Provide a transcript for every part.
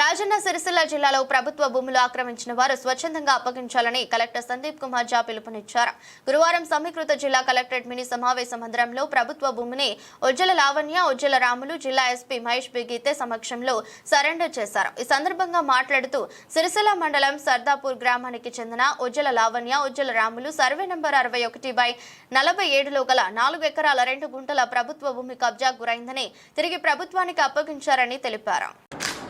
రాజన్న సిరిసిల్ల జిల్లాలో ప్రభుత్వ భూములు ఆక్రమించిన వారు స్వచ్ఛందంగా అప్పగించాలని కలెక్టర్ సందీప్ కుమార్ జా పిలుపునిచ్చారు. గురువారం సమీకృత జిల్లా కలెక్టరేట్ మినీ సమావేశ మందిరంలో ప్రభుత్వ భూమిని ఉజ్జల లావణ్య ఉజ్జల రాములు జిల్లా ఎస్పీ మహేష్ బిగీతే సమక్షంలో సరెండర్ చేశారు. ఈ సందర్భంగా మాట్లాడుతూ సిరిసిల్ల మండలం సర్దాపూర్ గ్రామానికి చెందిన ఉజ్జల లావణ్య ఉజ్జల రాములు సర్వే నంబర్ అరవై ఒకటి బై నలభై ఏడులో గల నాలుగు ఎకరాల రెండు గుంటల ప్రభుత్వ భూమి కబ్జా గురైందని తిరిగి ప్రభుత్వానికి అప్పగించారని తెలిపారు.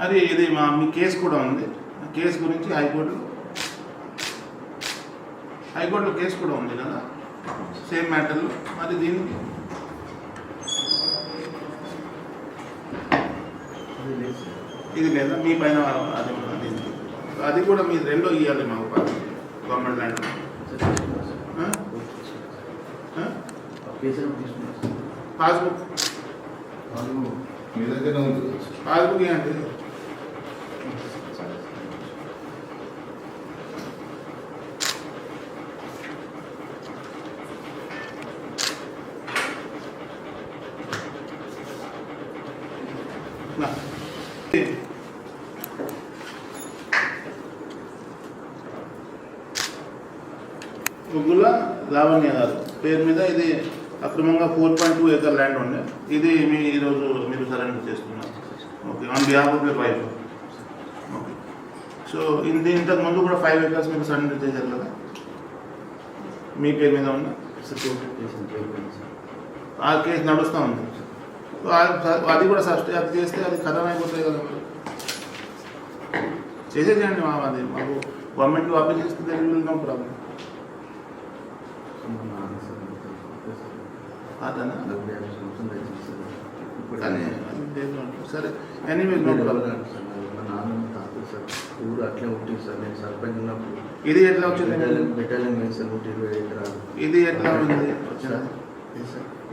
మరి ఇది మా మీ కేసు కూడా ఉంది. కేసు గురించి హైకోర్టులో హైకోర్టులో కేసు కూడా ఉంది కదా? సేమ్ మ్యాటర్లో మరి దీనికి? ఇది లేదా? మీ పైన అది అది అది కూడా మీరు రెండో ఇవ్వాలి మాకు గవర్నమెంట్ ల్యాండ్? పాస్బుక్ మీ దగ్గర ఉంది. పాస్బుక్ ఏంటి నా. ముగ్గుల లావణ్య గారు. పేరు మీద ఇది అక్రమంగా four point two acre land ఉండే. ఇది మీ ఈరోజు మీరు సరెండర్ చేస్తున్నారు. Okay on behalf of your wife okay. So ఇది ఇంతకు ముందు కూడా ఫైవ్ ఏకర్స్ మీరు సరెండర్ చేశారు కదా? మీ పేరు మీద ఉన్న? ఆ కేసు నడుస్తూ ఉంది. అది కూడా సబ్స్టే అది చేస్తే అది ఖతం అయిపోతుంది కదా. మరి చేసేసేయండి మా అది మాకు గవర్నమెంట్ వాపస్ చేస్తే నో ప్రాబ్లం. అదనా. సరే ఎనీవే నో ప్రాబ్లం. ఊరు అట్లే ఉంటుంది సార్ నేను సర్పంచ్ ఉన్నప్పుడు ఇది ఎట్లా వచ్చింది? బెటాలియన్ బెటాలియన్ వేసి సార్ నూట ఇరవై ఎకరాలు. ఇది ఎట్లా ఉంది?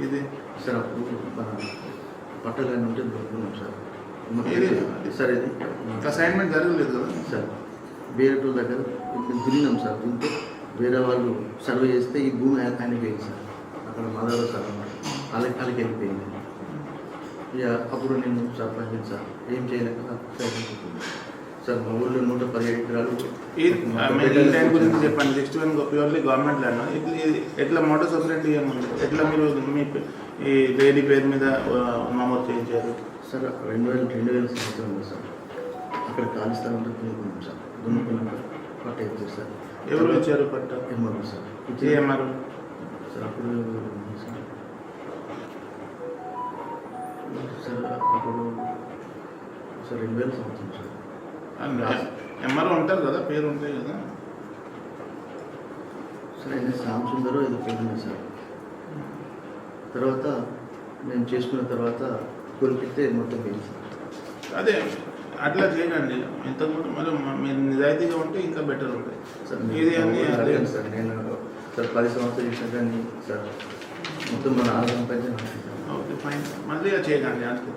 ఇది సార్. అప్పుడు మన పట్టగాని ఉంటే దొరుకుతున్నాం సార్? సార్ ఇది. అసైన్మెంట్ జరగలేదు కదా? సార్ వేరే దగ్గర తిరిగినాం సార్. దీంతో వేరే వాళ్ళు సర్వే చేస్తే ఈ భూమి ఆయన- ఆయనకి వెళ్ళింది సార్. అక్కడ మాధవ సార్ అన్నమాట వాళ్ళకి వాళ్ళకి వెళ్ళిపోయింది. ఇక అప్పుడు నేను సర్పంచ్ సార్ ఏం చేయలేక సరిపోతుంది సార్ మా ఊళ్ళో నూట పదిహేడు ఎకరాలు ఈ మెయిన్ ల్యాండ్ గురించి చెప్పండి. వన్ ప్యూర్లీ గవర్నమెంట్ ల్యాండ్ ఇట్లా ఇది ఎట్లా మోటార్ ఏముంది? ఎట్లా మీరు మీ పే- ఈ లేడీ పేరు మీద నమోదు చేయించారు? సార్ రెండు వేల రెండు వేల సంవత్సరం సార్. అక్కడ ఖాళీ స్థలం ఉంటే దున్నుకున్నాం సార్. దున్నుకున్నాక పట్ట ఇచ్చారు సార్. ఎవరు ఇచ్చారు పట్ట? MRO sir. సార్ అప్పుడు సార్ సార్ అప్పుడు సార్ రెండు వేల సంవత్సరం సార్. ఎంఆర్ఓ ఉంటారు కదా పేరు ఉంటాయి కదా. సార్ ఆయన శ్యామ్ సుందరో ఏదో పేరు ఉంది సార్. తర్వాత మేము చేసుకున్న తర్వాత కొలిపితే మొత్తం పోయింది సార్. అదే అట్లా చేయకండి ఇంతకుముందు మరి మీరు నిజాయితీగా ఉంటే ఇంకా బెటర్ ఉంటాయి సార్ ఇది అన్ని నేను అదే. అడగను సార్. నేను సార్ పది సంవత్సరాలు చేసిన కానీ సార్ మొత్తం మన ఆదాయం పైన ఓకే ఫైన్. మళ్ళీ చేయకండి అంతే.